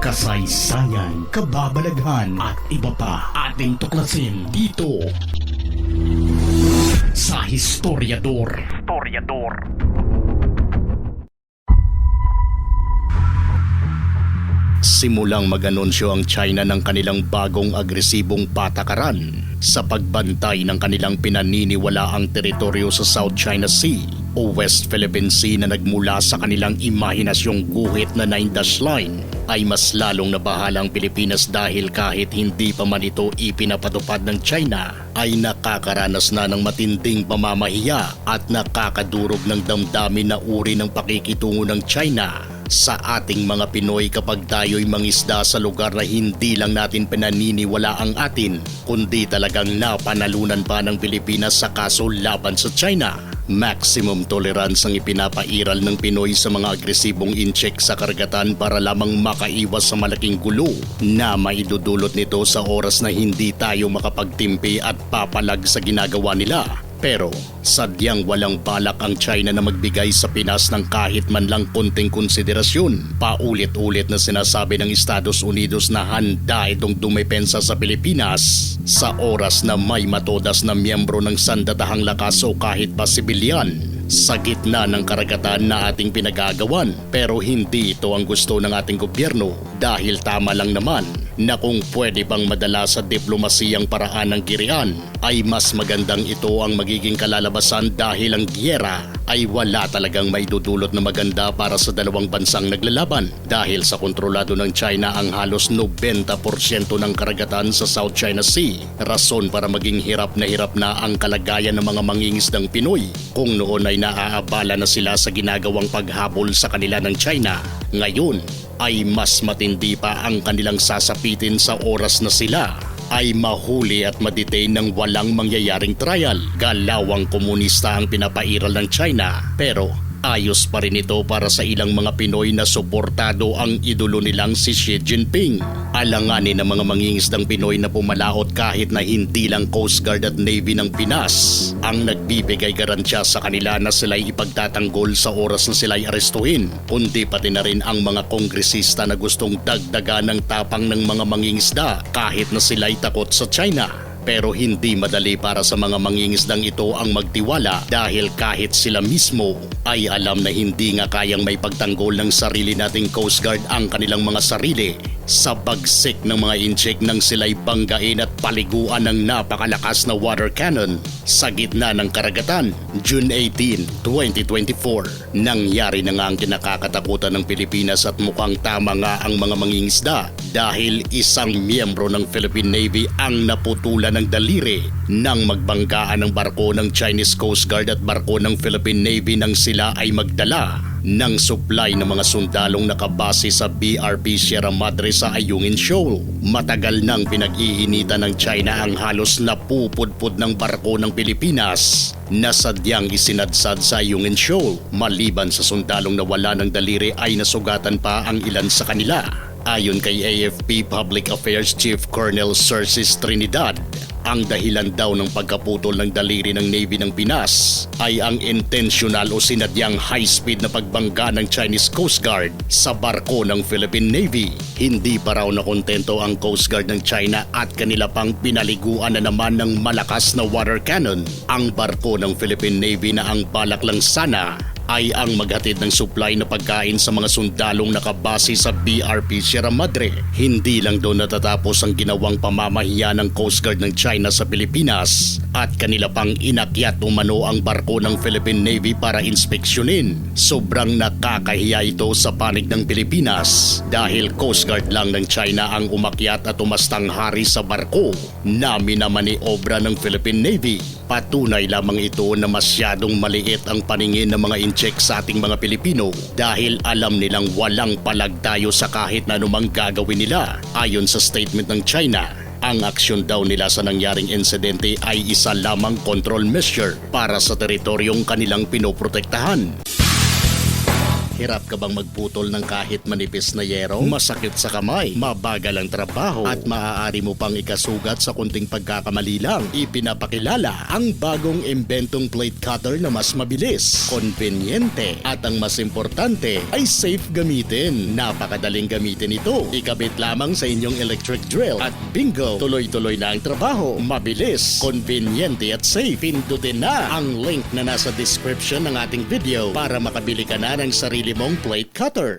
kasaysayan, kababalaghan at iba pa ating tuklasin dito sa Historiador. Historiador. Simulang mag-anunsyo ang China ng kanilang bagong agresibong patakaran sa pagbantay ng kanilang pinaniniwalaang teritoryo sa South China Sea o West Philippine Sea na nagmula sa kanilang imahinasyong guhit na Nine Dash Line ay mas lalong nabahala ang Pilipinas dahil kahit hindi pa man ito ipinapatupad ng China ay nakakaranas na ng matinding pamamahiya at nakakadurog ng damdamin na uri ng pakikitungo ng China sa ating mga Pinoy kapag tayo'y mangisda sa lugar na hindi lang natin pinaniniwala ang atin, kundi talagang napanalunan pa ng Pilipinas sa kaso laban sa China. Maximum tolerance ang ipinapairal ng Pinoy sa mga agresibong incheck sa karagatan para lamang makaiwas sa malaking gulo na maidudulot nito sa oras na hindi tayo makapagtimpi at papalag sa ginagawa nila. Pero sadyang walang balak ang China na magbigay sa Pinas ng kahit man lang konting konsiderasyon. Paulit-ulit na sinasabi ng Estados Unidos na handa itong dumepensa sa Pilipinas sa oras na may matodas na miyembro ng sandatahang lakas o kahit pa sibilyan sa gitna ng karagatan na ating pinagagawan pero hindi ito ang gusto ng ating gobyerno dahil tama lang naman na kung pwede pang madala sa diplomasiyang paraan ng girian ay mas magandang ito ang magiging kalalabasan dahil ang giyera ay wala talagang may dudulot na maganda para sa dalawang bansang naglalaban dahil sa kontrolado ng China ang halos 90% ng karagatan sa South China Sea. Rason para maging hirap na hirap na ang kalagayan ng mga mangingisdang Pinoy kung noon ay naaabala na sila sa ginagawang paghabol sa kanila ng China. Ngayon ay mas matindi pa ang kanilang sasapitin sa oras na sila ay mahuli at madetain ng walang mangyayaring trial. Galawang komunista ang pinapairal ng China pero ayos pa rin ito para sa ilang mga Pinoy na suportado ang idolo nilang si Xi Jinping. Alanganin ng mga mangingisdang Pinoy na pumalaot kahit na hindi lang Coast Guard at Navy ng Pinas ang nagbibigay garansya sa kanila na sila'y ipagtatanggol sa oras na sila'y arestuhin, kundi pati na rin ang mga kongresista na gustong dagdagan ng tapang ng mga mangingisda kahit na sila'y takot sa China. Pero hindi madali para sa mga mangingisdang ito ang magtiwala dahil kahit sila mismo ay alam na hindi nga kayang may pagtanggol ng sarili nating Coast Guard ang kanilang mga sarili sa bagsik ng mga incheck nang sila'y banggain at paliguan ng napakalakas na water cannon sa gitna ng karagatan. June 18, 2024, nangyari na nga ang kinakakatakutan ng Pilipinas at mukhang tama nga ang mga mangingisda dahil isang miyembro ng Philippine Navy ang naputulan ng daliri nang magbanggaan ng barko ng Chinese Coast Guard at barko ng Philippine Navy nang sila ay magdala ng supply ng mga sundalong nakabase sa BRP Sierra Madre sa Ayungin Shoal. Matagal nang pinag-iinitan ng China ang halos napupudpud ng barko ng Pilipinas na sadyang isinadsad sa Ayungin Shoal. Maliban sa sundalong nawala ng daliri ay nasugatan pa ang ilan sa kanila. Ayon kay AFP Public Affairs Chief Colonel Cerces Trinidad, ang dahilan daw ng pagkaputol ng daliri ng Navy ng Pinas ay ang intentional o sinadyang high-speed na pagbangga ng Chinese Coast Guard sa barko ng Philippine Navy. Hindi pa raw nakontento ang Coast Guard ng China at kanila pang pinaliguan na naman ng malakas na water cannon ang barko ng Philippine Navy na ang balak lang sana ay ang maghatid ng supply na pagkain sa mga sundalong nakabase sa BRP Sierra Madre. Hindi lang doon natatapos ang ginawang pamamahiya ng Coast Guard ng China sa Pilipinas at kanila pang inakyat umano ang barko ng Philippine Navy para inspeksyonin. Sobrang nakakahiya ito sa panig ng Pilipinas dahil Coast Guard lang ng China ang umakyat at umastang hari sa barko na minamaniobra ng Philippine Navy. Patunay lamang ito na masyadong maliit ang paningin ng mga in-check sa ating mga Pilipino dahil alam nilang walang palag tayo sa kahit na anumang gagawin nila. Ayon sa statement ng China, ang aksyon daw nila sa nangyaring insidente ay isa lamang control measure para sa teritoryong kanilang pinoprotektahan. Hirap ka bang magputol ng kahit manipis na yero? Masakit sa kamay, mabagal ang trabaho, at maaari mo pang ikasugat sa kunting pagkakamali lang. Ipinapakilala ang bagong imbentong plate cutter na mas mabilis, konbinyente, at ang mas importante ay safe gamitin. Napakadaling gamitin ito. Ikabit lamang sa inyong electric drill at bingo, tuloy-tuloy na ang trabaho. Mabilis, konbinyente at safe. Pindutin na ang link na nasa description ng ating video para makabili ka na ng sarili mong plate cutter.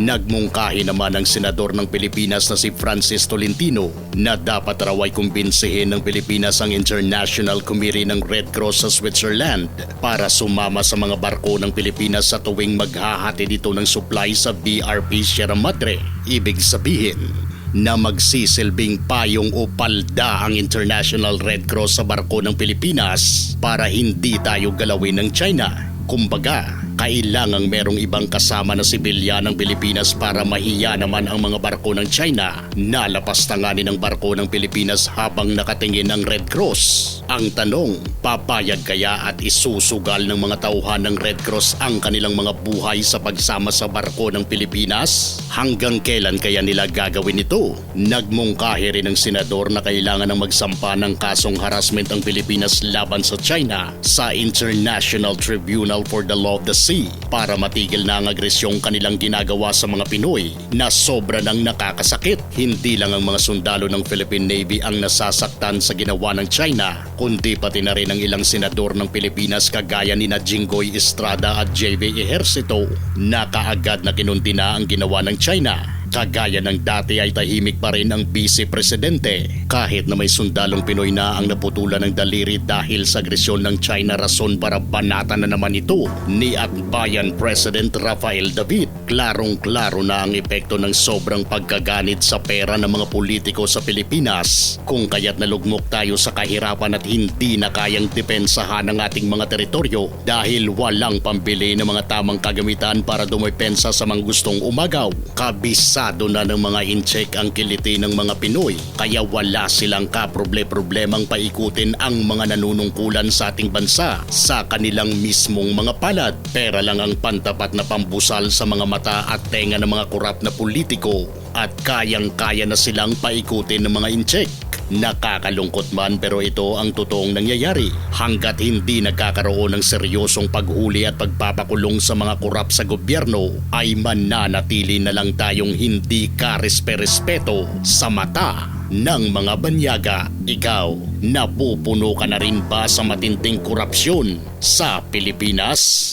Nagmungkahi naman ang senador ng Pilipinas na si Francis Tolentino na dapat raw ay kumbinsihin ng Pilipinas ang International Committee ng Red Cross sa Switzerland para sumama sa mga barko ng Pilipinas sa tuwing maghahati dito ng supply sa BRP Sierra Madre. Ibig sabihin, na magsisilbing payong o palda ang International Red Cross sa barko ng Pilipinas para hindi tayo galawin ng China. Kumbaga, kailangang merong ibang kasama na sibilyan ng Pilipinas para mahiya naman ang mga barko ng China na lapastanganin ng barko ng Pilipinas habang nakatingin ang Red Cross. Ang tanong, papayag kaya at isusugal ng mga tauhan ng Red Cross ang kanilang mga buhay sa pagsama sa barko ng Pilipinas? Hanggang kailan kaya nila gagawin ito? Nagmungkahi rin ng senador na kailangan ng magsampa ng kasong harassment ang Pilipinas laban sa China sa International Tribunal for the Law of the Sea para matigil na ang agresyong kanilang ginagawa sa mga Pinoy na sobra ng nakakasakit. Hindi lang ang mga sundalo ng Philippine Navy ang nasasaktan sa ginawa ng China, kundi pati na rin ang ilang senador ng Pilipinas kagaya ni Jinggoy Estrada at JV Ejercito na kaagad na kinunti na ang ginawa ng China. Kagaya ng dati ay tahimik pa rin ang vice presidente kahit na may sundalong Pinoy na ang naputulan ng daliri dahil sa agresyon ng China rason para banatan na naman ito ni Akbayan President Rafael David. Klarong-klaro na ang epekto ng sobrang pagkaganit sa pera ng mga politiko sa Pilipinas kung kaya't nalugmok tayo sa kahirapan at hindi na kayang depensahan ang ating mga teritoryo dahil walang pambili ng mga tamang kagamitan para dumepensa sa mga gustong umagaw. Kabisa Kabisado na ng mga incheck ang kiliti ng mga Pinoy kaya wala silang kaproble-problemang paikutin ang mga nanunungkulan sa ating bansa sa kanilang mismong mga palad. Pera lang ang pantapat na pambusal sa mga mata at tenga ng mga korap na politiko at kayang-kaya na silang paikutin ng mga incheck. Nakakalungkot man pero ito ang totoong nangyayari hanggat hindi nagkakaroon ng seryosong paghuli at pagpapakulong sa mga kurap sa gobyerno ay mananatili na lang tayong hindi karespe-respeto sa mata ng mga banyaga. Ikaw, napupuno ka na rin ba sa matinding korupsyon sa Pilipinas?